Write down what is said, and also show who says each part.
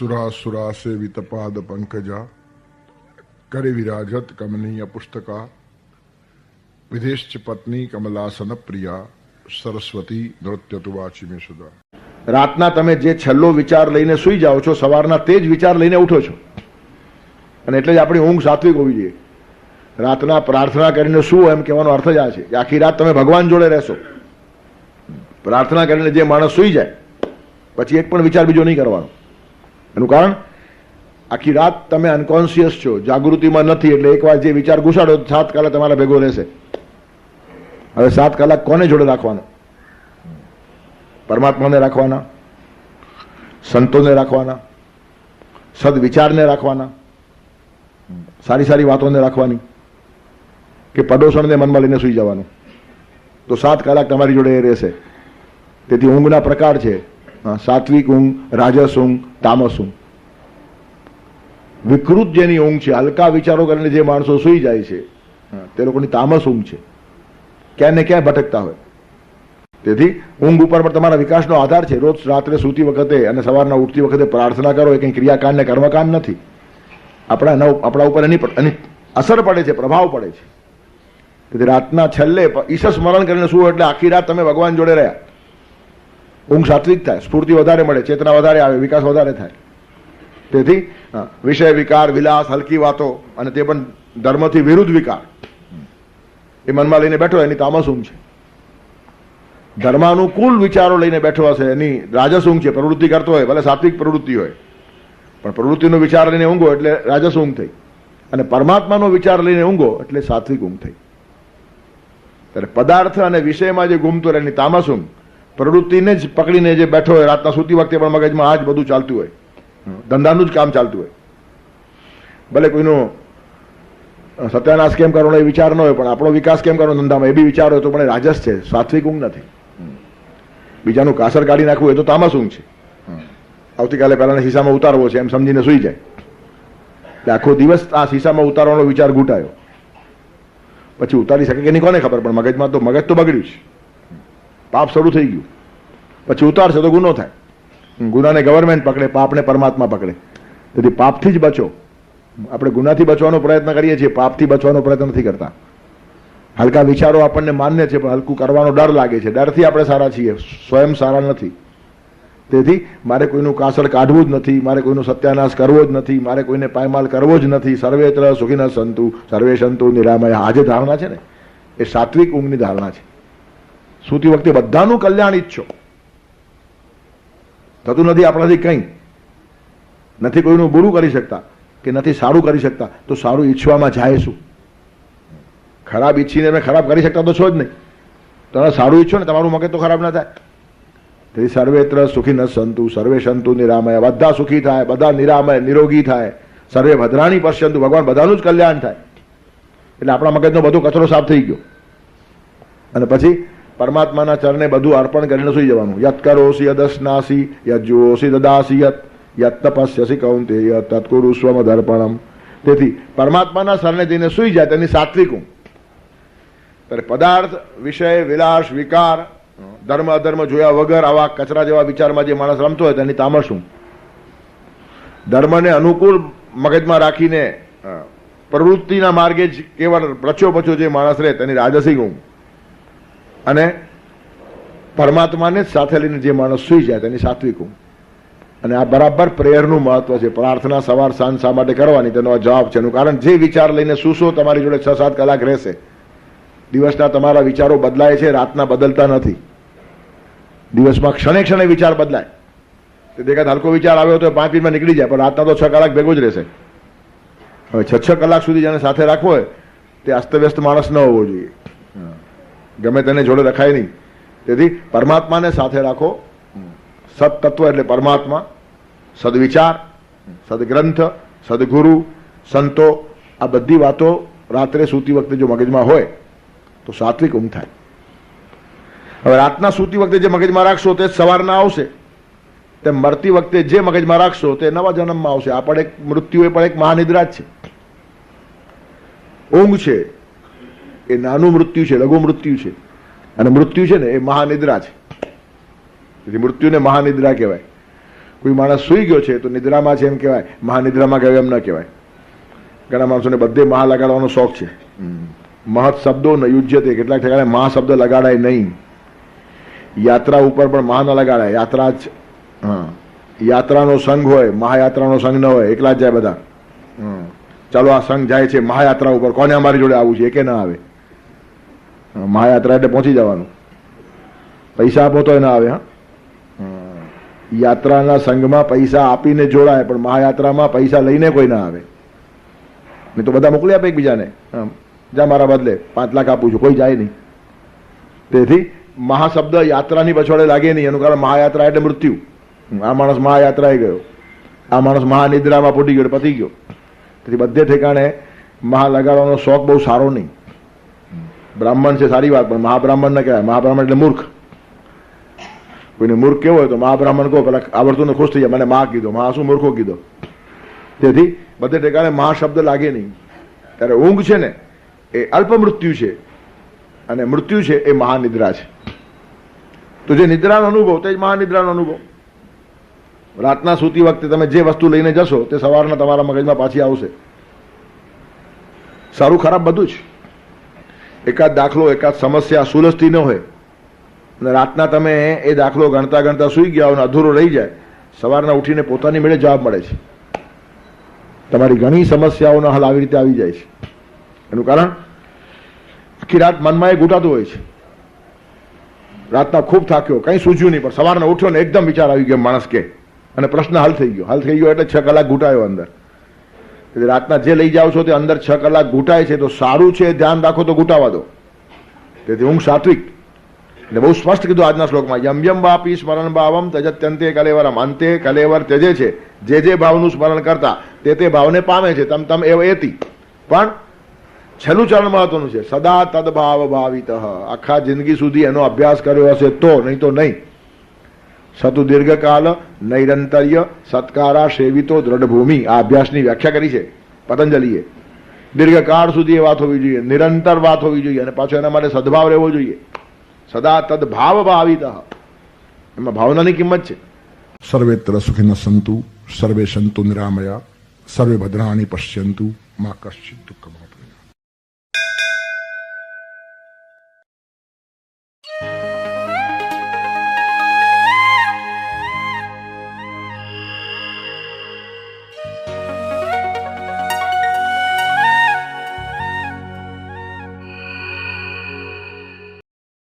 Speaker 1: સુરાસુરા સે વિતપાદ પંકજા કરે વિરાજત કમનીય પુસ્તકા વિદેશ પત્ની કમલાસન પ્રિયા સરસ્વતી નૃત્ય તુ વાચી સુધા
Speaker 2: રાતના તમે જે છેલ્લો વિચાર લઈને સૂઈ જાઓ છો, સવારના તે જ વિચાર લઈને ઉઠો છો. અને એટલે જ આપણી ઊંઘ સાત્વિક હોવી જોઈએ. રાતના પ્રાર્થના કરીને શું એમ કહેવાનો અર્થ જ આ છે આખી રાત તમે ભગવાન જોડે રહેશો. પ્રાર્થના કરીને જે માણસ સૂઈ જાય, પછી એક પણ વિચાર બીજો નહીં કરવાનો. એનું કારણ? આખી રાત તમે અનકોન્શિયસ છો, જાગૃતિમાં નથી, એટલે એકવાર જે વિચાર ઘુસાડો, સાત કલાક તમારા ભેગો રહેશે. હવે સાત કલાક કોને જોડે રાખવાનો? પરમાત્માને રાખવાના? સંતોને રાખવાના? સદવિચારને રાખવાના? સારી સારી વાતોને રાખવાની? કે પડોશણને મનમાં લઈને સૂઈ જવાનું? તો સાત કલાક તમારી જોડે એ રહેશે. તેથી ઊંઘના પ્રકાર છે. સાત્વિક ઊંઘ, રાજસ ઊંઘ, તામસ ઊંઘ. વિકૃત જેની ઊંઘ છે, હલકા વિચારો કરીને જે માણસો સૂઈ જાય છે તે લોકોની તામસ ઊંઘ છે. ક્યાં ને ક્યાં ભટકતા હોય. તેથી ઊંઘ ઉપર પણ તમારા વિકાસનો આધાર છે. રોજ રાત્રે સૂતી વખતે અને સવારના ઉઠતી વખતે પ્રાર્થના કરો, એ કંઈ ક્રિયાકાંડ ને કર્મકાંડ નથી. આપણા નવ, આપણા ઉપર એની એની અસર પડે છે, પ્રભાવ પડે છે. તેથી રાતના છેલ્લે ઈશ સ્મરણ કરીને શું એટલે આખી રાત તમે ભગવાન જોડે રહ્યા. ઊંઘ સાત્વિક થાય, સ્ફૂર્તિ વધારે મળે, ચેતના વધારે આવે, વિકાસ વધારે થાય. તેથી વિષય વિકાર, વિલાસ, હલકી વાતો અને તે પણ ધર્મથી વિરુદ્ધ વિકાર. એ મનમાં લઈને બેઠો, એની તામસ ઊંઘ છે. ધર્માનુકૂળ વિચારો લઈને બેઠો હશે, એની રાજસ ઊંઘ છે. પ્રવૃત્તિ કરતો હોય, ભલે સાત્વિક પ્રવૃત્તિ હોય, પણ પ્રવૃત્તિનો વિચાર લઈને ઊંઘો એટલે રાજસ ઊંઘ થઈ. અને પરમાત્માનો વિચાર લઈને ઊંઘો એટલે સાત્વિક ઊંઘ થઈ. ત્યારે પદાર્થ અને વિષયમાં જે ગુમતો રહે, એની તામસ ઊંઘ પ્રવૃત્તિને જ પકડીને જે બેઠો હોય રાતના સૂતી વખતે પણ મગજમાં આ જ બધું ચાલતું હોય. ધંધાનું જ કામ ચાલતું હોય. ભલે કોઈનું સત્યાનાશ કેમ કરવાનો એ વિચાર ન હોય પણ આપણો વિકાસ કેમ કરવાનો ધંધામાં એ બી વિચાર હોય તો પણ રાજસ છે સાત્વિક ઊંઘ નથી. બીજાનું કાસર કાઢી નાખવું એ તો તામસ ઊંઘ છે. આવતીકાલે પહેલાના શીશામાં ઉતારવો છે એમ સમજીને સૂઈ જાય. એટલે આખો દિવસ આ શીશામાં ઉતારવાનો વિચાર ઘૂંટાયો. પછી ઉતારી શકે કે નહીં કોને ખબર? પણ મગજમાં તો મગજ તો બગડ્યું છે પાપ શરૂ થઈ ગયું. પછી ઉતારશે તો ગુનો થાય. ગુનાને ગવર્મેન્ટ પકડે, પાપને પરમાત્મા પકડે. તેથી પાપથી જ બચો. આપણે ગુનાથી બચવાનો પ્રયત્ન કરીએ છીએ, પાપથી બચવાનો પ્રયત્ન નથી કરતા. હલકા વિચારો આપણને માન્ય છે, પણ હલકું કરવાનો ડર લાગે છે. ડરથી આપણે સારા છીએ. સ્વયં સારા નથી. તેથી મારે કોઈનું કાસળ કાઢવું જ નથી, મારે કોઈનો સત્યાનાશ કરવો જ નથી, મારે કોઈને પાયમાલ કરવો જ નથી. સર્વેત્ર સુખીન સંતુ સર્વે સંતુ નિરામય. આ જે ધારણા છે ને, એ સાત્વિક ઊંઘની ધારણા છે. સૂતી વખતે બધાનું કલ્યાણ ઈચ્છો. થતું નથી, આપણાથી કંઈ. નથી કોઈનું બુરું કરી શકતા કે નથી સારું કરી શકતા, તો સારું ઈચ્છવામાં જાય શું? ખરાબ ઈચ્છીને તમે ખરાબ કરી શકતા તો છો જ નહીં. તમે સારું ઈચ્છો ને તમારું મગજ તો ખરાબ ના થાય. તેથી સર્વેત્ર સુખી ન સંતુ, સર્વે સંતુ નિરામય, બધા સુખી થાય, બધા નિરામય, નિરોગી થાય. સર્વે ભદ્રાણી પશ્યંતુ, ભગવાન બધાનું જ કલ્યાણ થાય. એટલે આપણા મગજનો બધો કચરો સાફ થઈ ગયો. અને પછી પરમાત્માના ચરણે બધું અર્પણ કરીને સુઈ જવાનું. યત કરોસી યદસ્નાસી, યત જુઓસી દદાસી, યત યત તપસ્યસી કૌંતેય તત્કુરુ સ્વમદર્પણમ તેથી પરમાત્માના શરણે જઈને સુઈ જાય તેની સાત્વિક હું ત્યારે પદાર્થ, વિષય, વિલાસ, વિકાર, ધર્મ, અધર્મ જોયા વગર આવા કચરા જેવા વિચારમાં જે માણસ રમતો હોય તેની તામસ ઊંઘ. ધર્મને અનુકૂળ મગજમાં રાખીને પ્રવૃત્તિના માર્ગે જ કેવળ રચ્યો પચ્યો જે માણસ રહે તેની રાજસી ઊંઘ. અને પરમાત્માને સાથે લઈને જે માણસ સૂઈ જાય તેની સાત્વિક ઊંઘ. અને આ બરાબર પ્રેયરનું મહત્વ છે. પ્રાર્થના સવાર સાંજ શા માટે કરવાની? તેનો જવાબ છે. એનું કારણ જે વિચાર લઈને સૂશો, તમારી જોડે છ સાત કલાક રહેશે. દિવસના તમારા વિચારો બદલાય છે, રાતના બદલતા નથી. દિવસમાં ક્ષણે ક્ષણે વિચાર બદલાય. તે દેખાત હલકો વિચાર આવ્યો તો પાંચ મિનિટમાં નીકળી જાય, પણ રાતના તો છ કલાક ભેગો જ રહેશે. હવે છ છ કલાક સુધી જેને સાથે રાખવો હોય, તે અસ્તવ્યસ્ત માણસ ન હોવો જોઈએ. ગમે તેને જોડે રખાય નહીં. તેથી પરમાત્માને સાથે રાખો. સદતત્વ એટલે પરમાત્મા, સદવિચાર, સદગ્રંથ, સદગુરુ, સંતો, આ બધી વાતો રાત્રે સૂતી વખતે જો મગજમાં હોય, તો સાત્વિક ઊંઘ થાય. હવે રાતના સૂતી વખતે જે મગજમાં રાખશો તે સવારના આવશે. તેમ મરતી વખતે જે મગજમાં રાખશો તે નવા જન્મમાં આવશે. આ પણ એક મૃત્યુ એ પણ એક મહાનિદ્રા જ છે. ઊંઘ છે. એ નાનું મૃત્યુ છે, લઘુ મૃત્યુ છે. અને મૃત્યુ છે ને એ મહાનિદ્રા છે. તેથી મૃત્યુને મહાનિદ્રા કહેવાય. કોઈ માણસ સૂઈ ગયો છે તો નિદ્રામાં છે એમ કહેવાય. મહાનિદ્રામાં કહેવાય એમ ન કહેવાય. ઘણા માણસોને બધે મહા લગાડવાનો શોખ છે. મહત શબ્દો ન યુજ્ય તે. કેટલાક ઠેકાણે મહા શબ્દ લગાડાય નહીં. યાત્રા ઉપર પણ મહા ન લગાડાય. યાત્રા જ યાત્રાનો સંઘ હોય, મહાયાત્રાનો સંઘ ન હોય, એકલા જ જાય બધા. ચાલો આ સંઘ જાય છે, મહાયાત્રા ઉપર. કોને અમારી જોડે આવવું છે? એ કે ના આવે. મહાયાત્રા એટલે પહોંચી જવાનું. પૈસા આપો તો એના આવે, હા. યાત્રાના સંઘમાં પૈસા આપીને જોડાય, પણ મહાયાત્રામાં પૈસા લઈને કોઈ ના આવે. નહીં તો બધા મોકલી આપે એકબીજાને. જા મારા બદલે, પાંચ લાખ આપું છું, કોઈ જાય નહીં. તેથી મહાશબ્દ યાત્રાની પછવાડે લાગે નહીં, એનું કારણ મહાયાત્રા એટલે મૃત્યુ. આ માણસ મહાયાત્રાએ ગયો. આ માણસ મહાનિદ્રામાં ફૂટી ગયો, પતી ગયો. તેથી બધે ઠેકાણે મહા લગાડવાનો શોખ બહુ સારો નહીં. બ્રાહ્મણ છે, સારી વાત, પણ મહાબ્રાહ્મણ ન કહેવાય. મહાબ્રાહ્મણ એટલે મૂર્ખ. કોઈને મૂર્ખ કેવો હોય તો મહાબ્રાહ્મણ કહો, પેલા આવડતું ને ખુશ થઈ જાય મને મહા કીધો. મા શું મૂર્ખો કીધો? તેથી બધે ટેકાને મહા શબ્દ લાગે નહીં. ત્યારે ઊંઘ છે ને, એ અલ્પ મૃત્યુ છે. અને મૃત્યુ છે, એ મહાનિદ્રા છે. તો જે નિદ્રાનો અનુભવ, તે જ મહાનિદ્રાનો અનુભવ. રાતના સૂતી વખતે તમે જે વસ્તુ લઈને જશો, તે સવારના તમારા મગજમાં પાછી આવશે. સારું ખરાબ બધું જ. એકાદ દાખલો, એકાદ સમસ્યા સુલઝતી ન હોય. અને રાતના તમે એ દાખલો ગણતા ગણતા સૂઈ ગયા અને અધૂરો રહી જાય, સવારના ઉઠીને પોતાની મેળે જવાબ મળે છે. તમારી ઘણી સમસ્યાઓનો હલ આવી રીતે આવી જાય છે. એનું કારણ, આખી રાત મનમાં એ ઘૂંટાતું હોય છે. રાતના ખૂબ થાક્યો, કંઈ સૂઝ્યું નહીં, પણ સવારના ઉઠ્યો ને એકદમ વિચાર આવી ગયો, માણસ કે. અને પ્રશ્ન હલ થઈ ગયો. હલ થઈ ગયો એટલે છ કલાક ઘૂંટાયો અંદર. રાતના જે લઈ જાઓ છો તે અંદર છ કલાક ઘૂંટાય છે, તો સારું છે, ધ્યાન રાખો તો ઘૂંટાવા દો. તેથી ઊંઘ સાત્વિક. એટલે બહુ સ્પષ્ટ કીધું આજના શ્લોકમાં, યમ યમ બાપી સ્મરણ ભાવમ તજત્યંતે કલેવરમ. અંતે કલેવર ત્યજે છે, જે જે ભાવનું સ્મરણ કરતા, તે તે ભાવને પામે છે, તમ તમ એવ એતી. પણ છેલ્લું ચરણ મહત્વનું છે, સદા તદભાવ ભાવિત. આખા જિંદગી સુધી એનો અભ્યાસ કર્યો હશે તો, નહીં તો નહીં. સતુ દીર્ઘકાલ નૈરંતર્ય સત્કારા સેવિતો દ્રઢભૂમિ. આ અભ્યાસની વ્યાખ્યા કરી છે પતંજલિએ. દીર્ઘકાળ સુધી એ વાત હોવી જોઈએ, નિરંતર વાત હોવી જોઈએ અને પાછો એના માટે સદભાવ રહેવો જોઈએ. સદા તદભાવ ભાવિત એમાં ભાવનાની કિંમત છે.
Speaker 1: સર્વેત્ર સુખિન સંતુ, સર્વે સંતુ નિરામયા, સર્વે ભદ્રાણી પશ્યંતુ, મા કશ્ચિત દુઃખમ.